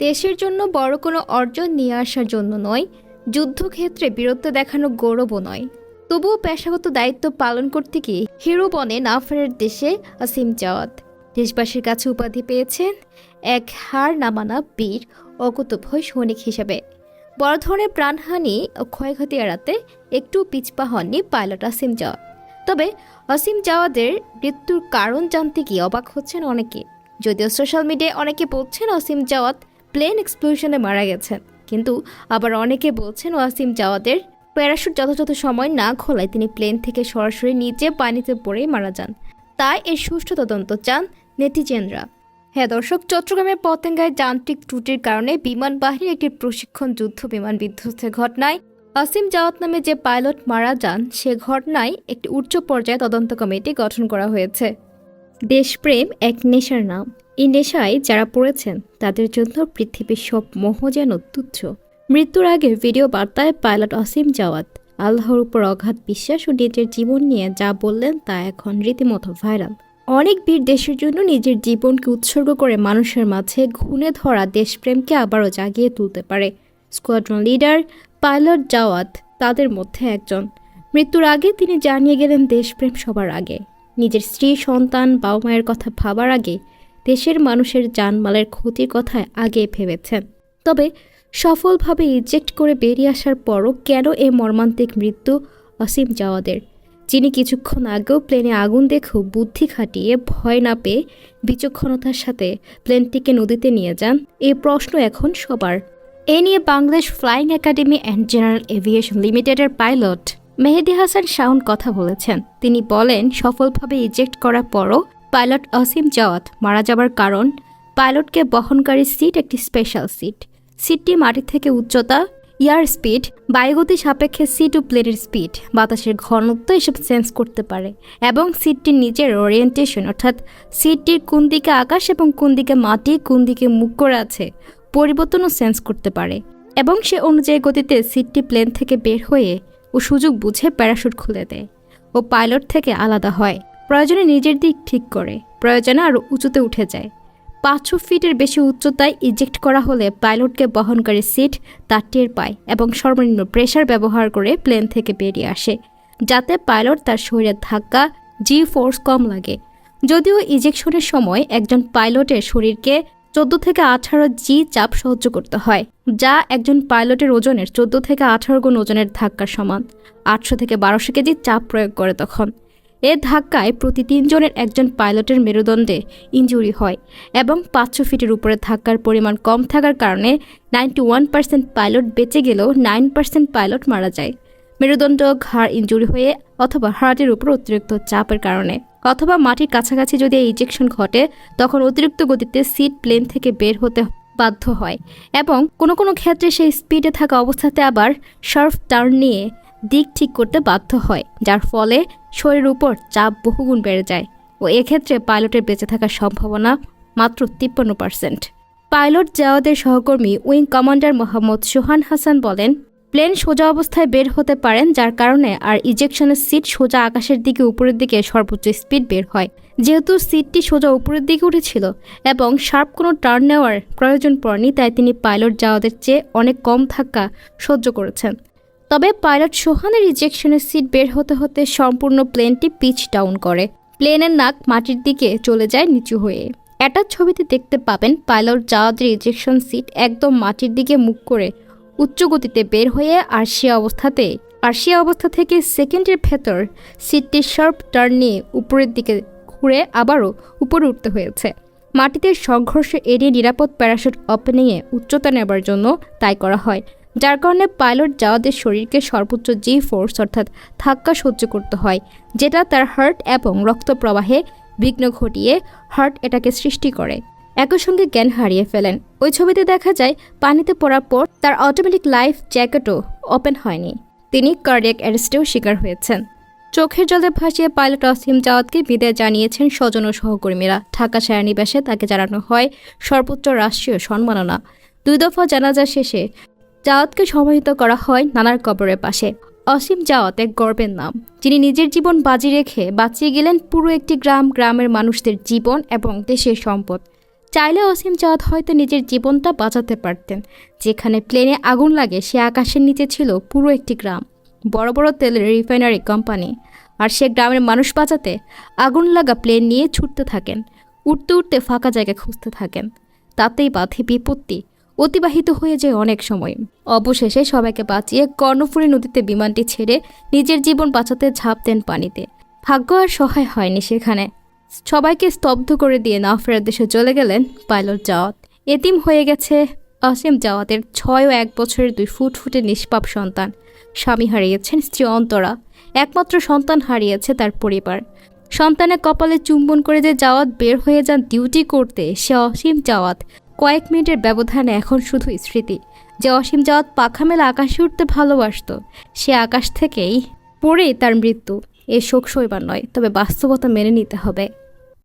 দেশের জন্য বড় কোনো অর্জন নিয়ে আসার জন্য নয়, যুদ্ধক্ষেত্রে বীরত্ব দেখানো গৌরবও নয়। তবুও পেশাগত দায়িত্ব পালন করতে গিয়ে হিরো বনে না ফেরার দেশে আসিম জাওয়াত। দেশবাসীর কাছে উপাধি পেয়েছেন এক হার নামানা বীর অকুতভয় সৈনিক হিসেবে। বড় ধরনের প্রাণহানি ও ক্ষয়ক্ষতি এড়াতে একটু পিছপা হননি পাইলট আসিম জাওয়াত। তবে অসীম জাওয়াদের মৃত্যুর কারণ জানতে গিয়ে অবাক হচ্ছেন অনেকে। যদিও সোশ্যাল মিডিয়ায় অনেকে বলছেন অসীম জাওয়াত প্লেন এক্সপ্লোশনে মারা গেছেন। কিন্তু আবার অনেকে বলছেন ওয়াসিম জাওয়াদের প্যারাশুট যথাযথ সময় না খোলায় তিনি প্লেন থেকে সরাসরি নিচে পানিতে পড়েই মারা যান। তাই এর সুষ্ঠু তদন্ত চান নেটিজেনরা। হ্যাঁ দর্শক, চট্টগ্রামের পতেঙ্গায় যান্ত্রিক ত্রুটির কারণে বিমান বাহিনীর একটি প্রশিক্ষণ যুদ্ধ বিমান বিধ্বস্তের ঘটনায় আসিম জাওয়াত নামে যে পাইলট মারা যান, সে ঘটনায় একটি উচ্চ পর্যায়ে তদন্ত কমিটি গঠন করা হয়েছে। দেশপ্রেম এক নেশার নাম। এই নেশায় যারা পড়েছেন তাদের জন্য পৃথিবীর সব মোহ যেন তুচ্ছ। মৃত্যুর আগে ভিডিও বার্তায় পাইলট অসীম জাওয়াত, আল্লাহর উপর অগাধ বিশ্বাস ও নিজের জীবন নিয়ে যা বললেন তা এখন রীতিমতো ভাইরাল। অনেক বীর দেশের জন্য নিজের জীবনকে উৎসর্গ করে মানুষের মাঝে ঘুণে ধরা দেশপ্রেমকে আবারও জাগিয়ে তুলতে পারে। স্কোয়াড্রন লিডার পাইলট জাওয়াত তাদের মধ্যে একজন। মৃত্যুর আগে তিনি জানিয়ে গেলেন, দেশপ্রেম সবার আগে। নিজের স্ত্রী, সন্তান বাবা মায়ের কথা ভাবার আগে দেশের মানুষের জানমালের ক্ষতির কথায় আগে ভেবেছেন। তবে সফলভাবে ইজেক্ট করে বেরিয়ে আসার পরও কেন এ মর্মান্তিক মৃত্যু অসীম জাওয়াদের? যিনি কিছুক্ষণ আগেও প্লেনে আগুন দেখেও বুদ্ধি খাটিয়ে ভয় না পেয়ে বিচক্ষণতার সাথে প্লেনটিকে নদীতে নিয়ে যান এই প্রশ্ন এখন সবার। এ নিয়ে Bangladesh flying academy and general aviation লিমিটেডের পাইলট মেহেদি হাসান শাওন কথা বলেছেন। তিনি বলেন, সফলভাবে ইজেক্ট করার পরও পাইলট অসীম জাওয়াত মারা যাবার কারণ পাইলটকে বহনকারী সিট একটি স্পেশাল সিট। সিটটি মাটি থেকে উচ্চতা, ইয়ার স্পিড, বায়ুগতি সাপেক্ষে সিট ও প্লেনের স্পিড বাতাসের ঘনত্ব এসব সেন্স করতে পারে এবং সিটটির নিচের ওরিয়েন্টেশন অর্থাৎ সিটটির কোন দিকে আকাশ এবং কোন দিকে মাটি, কোন দিকে মুখ করে আছে, পরিবর্তনও সেন্স করতে পারে এবং সে অনুযায়ী গতিতে সিটটি প্লেন থেকে বের হয়ে ও সুযোগ বুঝে প্যারাশুট খুলে দেয় ও পাইলট থেকে আলাদা হয়। প্রয়োজনে নিজের দিক ঠিক করে, প্রয়োজনে আরও উঁচুতে উঠে যায়। পাঁচশো ফিটের বেশি উচ্চতায় ইজেক্ট করা হলে পাইলটকে বহনকারী সিট তার টের পায় এবং সর্বনিম্ন প্রেশার ব্যবহার করে প্লেন থেকে বেরিয়ে আসে, যাতে পাইলট তার শরীরের ধাক্কা জি ফোর্স কম লাগে। যদিও ইজেকশনের সময় একজন পাইলটের শরীরকে চোদ্দ থেকে আঠারো জি চাপ সহ্য করতে হয়, যা একজন পাইলটের ওজনের চোদ্দ থেকে আঠারো গুণ ওজনের ধাক্কার সমান। আটশো থেকে বারোশো কেজি চাপ প্রয়োগ করে তখন। এ ধাক্কায় প্রতি তিনজনের একজন পাইলটের মেরুদণ্ডে ইঞ্জুরি হয় এবং পাঁচশো ফিটের উপরে ধাক্কার পরিমাণ কম থাকার কারণে নাইনটি ওয়ান পার্সেন্ট পাইলট বেঁচে গেলেও নাইন পার্সেন্ট পাইলট মারা যায়। মেরুদণ্ড, ঘাড় ইঞ্জুরি হয়ে অথবা হার্টের উপর অতিরিক্ত চাপের কারণে। অথবা মাটির কাছাকাছি যদি ইজেকশন ঘটে, তখন অতিরিক্ত গতিতে সিট প্লেন থেকে বের হতে বাধ্য হয় এবং কোনো কোনো ক্ষেত্রে সেই স্পিডে থাকা অবস্থাতে আবার শার্ফ টার্ন নিয়ে দিক ঠিক করতে বাধ্য হয়, যার ফলে শরীরের উপর চাপ বহুগুণ বেড়ে যায় ও এক্ষেত্রে পাইলটের বেঁচে থাকার সম্ভাবনা মাত্র তিপ্পান্ন পার্সেন্ট। পাইলট জাওয়াদের সহকর্মী উইং কমান্ডার মোহাম্মদ সোহান হাসান বলেন, প্লেন সোজা অবস্থায় বের হতে পারেন, যার কারণে আর ইজেকশনের সিট সোজা আকাশের দিকে উপরের দিকে সর্বোচ্চ স্পিড বের হয়। যেহেতু সিটটি সোজা উপরের দিকে উঠেছিল এবং শার্প কোনো টার্ন নেওয়ার প্রয়োজন পড়েনি, তাই তিনি পাইলট যাওয়াদের চেয়ে অনেক কম ধাক্কা সহ্য করেছেন। তবে পাইলট সোহানের ইজেকশনের সিট বের হতে হতে সম্পূর্ণ প্লেনটি পিচ ডাউন করে। প্লেনের নাক মাটির দিকে চলে যায় নিচু হয়ে। এটা ছবিতে দেখতে পাবেন পাইলট যাওয়াদের ইজেকশন সিট একদম মাটির দিকে মুখ করে উচ্চ গতিতে বের হয়ে আর সে অবস্থাতে, আর সে অবস্থা থেকে সেকেন্ডের ভেতর সিটটি শার্প টার্ন নিয়ে উপরের দিকে ঘুরে আবারও উপরে উঠতে হয়েছে। মাটিতে সংঘর্ষ এড়িয়ে নিরাপদ প্যারাশুট ওপেনিংয়ে উচ্চতা নেবার জন্য তাই করা হয়। যার কারণে পাইলট যাওয়াদের শরীরকে সর্বোচ্চ জি ফোর্স অর্থাৎ ধাক্কা সহ্য করতে হয়, যেটা তার হার্ট এবং রক্ত প্রবাহে বিঘ্ন ঘটিয়ে হার্ট এটাকে সৃষ্টি করে। একই সঙ্গে জ্ঞান হারিয়ে ফেলেন। ওই ছবিতে দেখা যায়, পানিতে পড়ার পর তার অটোমেটিক লাইফ জ্যাকেটও ওপেন হয়নি। তিনি কার্ডিয়াক অ্যারেস্টেও শিকার হয়েছেন। চোখের জলে ভাসিয়ে পাইলট অসীম জাওয়াতকে বিদায় জানিয়েছেন স্বজন ও সহকর্মীরা। ঢাকা সেনানিবাসে তাকে জানানো হয় সর্বোচ্চ রাষ্ট্রীয় সম্মাননা। দুই দফা জানাজা শেষে জাওয়াতকে সমাহিত করা হয় নানার কবরের পাশে। অসীম জাওয়াত এক গর্বের নাম, যিনি নিজের জীবন বাজি রেখে বাঁচিয়ে গেলেন পুরো একটি গ্রাম, গ্রামের মানুষদের জীবন এবং দেশের সম্পদ। চাইলে অসীম জাওয়াত হয়তো নিজের জীবনটা বাঁচাতে পারতেন, যেখানে প্লেনে আগুন লাগে সে আকাশের নিচে ছিল পুরো একটি গ্রাম। বড় বড় তেলের রিফাইনারি কোম্পানি, আর সে গ্রামের মানুষ বাঁচাতে আগুন লাগা প্লেন নিয়ে ছুটতে থাকেন, উঠতে উঠতে ফাঁকা জায়গা খুঁজতে থাকেন। তাতেই বাধে বিপত্তি অতিবাহিত হয়ে যায় অনেক সময়। অবশেষে সবাইকে বাঁচিয়ে কর্ণফুলী নদীতে বিমানটি ছেড়ে নিজের জীবন বাঁচাতে ঝাঁপ দেন পানিতে। ভাগ্য আর সহায় হয়নি সেখানে। সবাইকে স্তব্ধ করে দিয়ে না ফেরার দেশে চলে গেলেন পাইলট জাওয়াত। এতিম হয়ে গেছে অসীম জাওয়াতের ছয় ও এক বছরের দুই ফুট ফুটে নিষ্পাপ সন্তান। স্বামী হারিয়েছেন স্ত্রী অন্তরা। একমাত্র সন্তান হারিয়েছে তার পরিবার। সন্তানের কপালে চুম্বন করে যে জাওয়াত বের হয়ে যান ডিউটি করতে, সে অসীম জাওয়াত। কয়েক মিনিটের ব্যবধানে এখন শুধু স্মৃতি। যে অসীম জাওয়াত পাখা মেলা আকাশে উঠতে ভালোবাসত, সে আকাশ থেকেই পড়েই তার মৃত্যু। এ শোক সইবার নয়, তবে বাস্তবতা মেনে নিতে হবে।